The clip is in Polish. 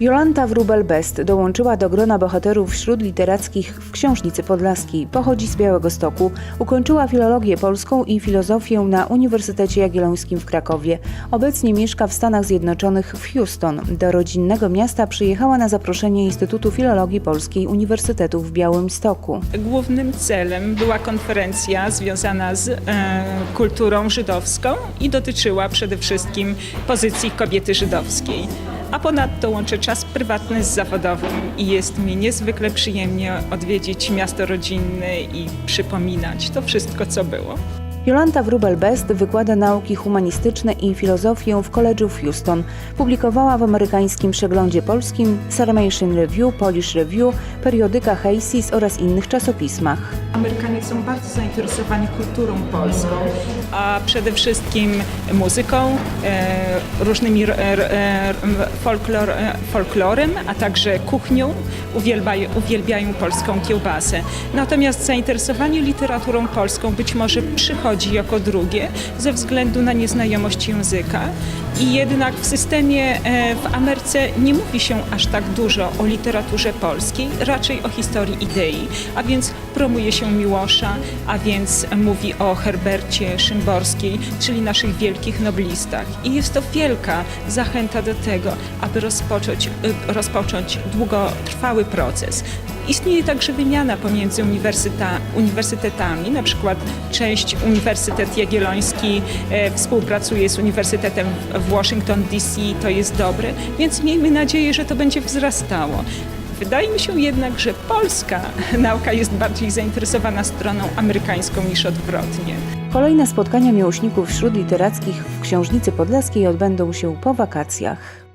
Jolanta Wrubel-Best dołączyła do grona bohaterów wśród literackich w Książnicy Podlaskiej. Pochodzi z Białegostoku, ukończyła filologię polską i filozofię na Uniwersytecie Jagiellońskim w Krakowie. Obecnie mieszka w Stanach Zjednoczonych w Houston. Do rodzinnego miasta przyjechała na zaproszenie Instytutu Filologii Polskiej Uniwersytetu w Białymstoku. Głównym celem była konferencja związana z e, kulturą żydowską i dotyczyła przede wszystkim pozycji kobiety żydowskiej. A ponadto łączę czas prywatny z zawodowym i jest mi niezwykle przyjemnie odwiedzić miasto rodzinne i przypominać to wszystko, co było. Jolanta Wrubel-Best wykłada nauki humanistyczne i filozofię w College'u w Houston. Publikowała w amerykańskim przeglądzie polskim Sarmation Review, Polish Review, periodyka Hayseeds oraz innych czasopismach. Amerykanie są bardzo zainteresowani kulturą polską, a przede wszystkim muzyką, e, różnymi e, e, folklor, folklorem, a także kuchnią. Uwielbiają, uwielbiają polską kiełbasę. Natomiast zainteresowanie literaturą polską być może przychodzi jako drugie ze względu na nieznajomość języka. I jednak w systemie e, w Ameryce nie mówi się aż tak dużo o literaturze polskiej, raczej o historii idei, a więc promuje się Miłosza, a więc mówi o Herbercie Szymborskiej, czyli naszych wielkich noblistach. I jest to wielka zachęta do tego, aby rozpocząć, y, rozpocząć długotrwały proces. Istnieje także wymiana pomiędzy uniwersytetami, na przykład część Uniwersytet Jagielloński e, współpracuje z Uniwersytetem w Washington DC, to jest dobre, więc miejmy nadzieję, że to będzie wzrastało. Wydaje mi się jednak, że polska nauka jest bardziej zainteresowana stroną amerykańską niż odwrotnie. Kolejne spotkania miłośników wśród literackich w Książnicy Podlaskiej odbędą się po wakacjach.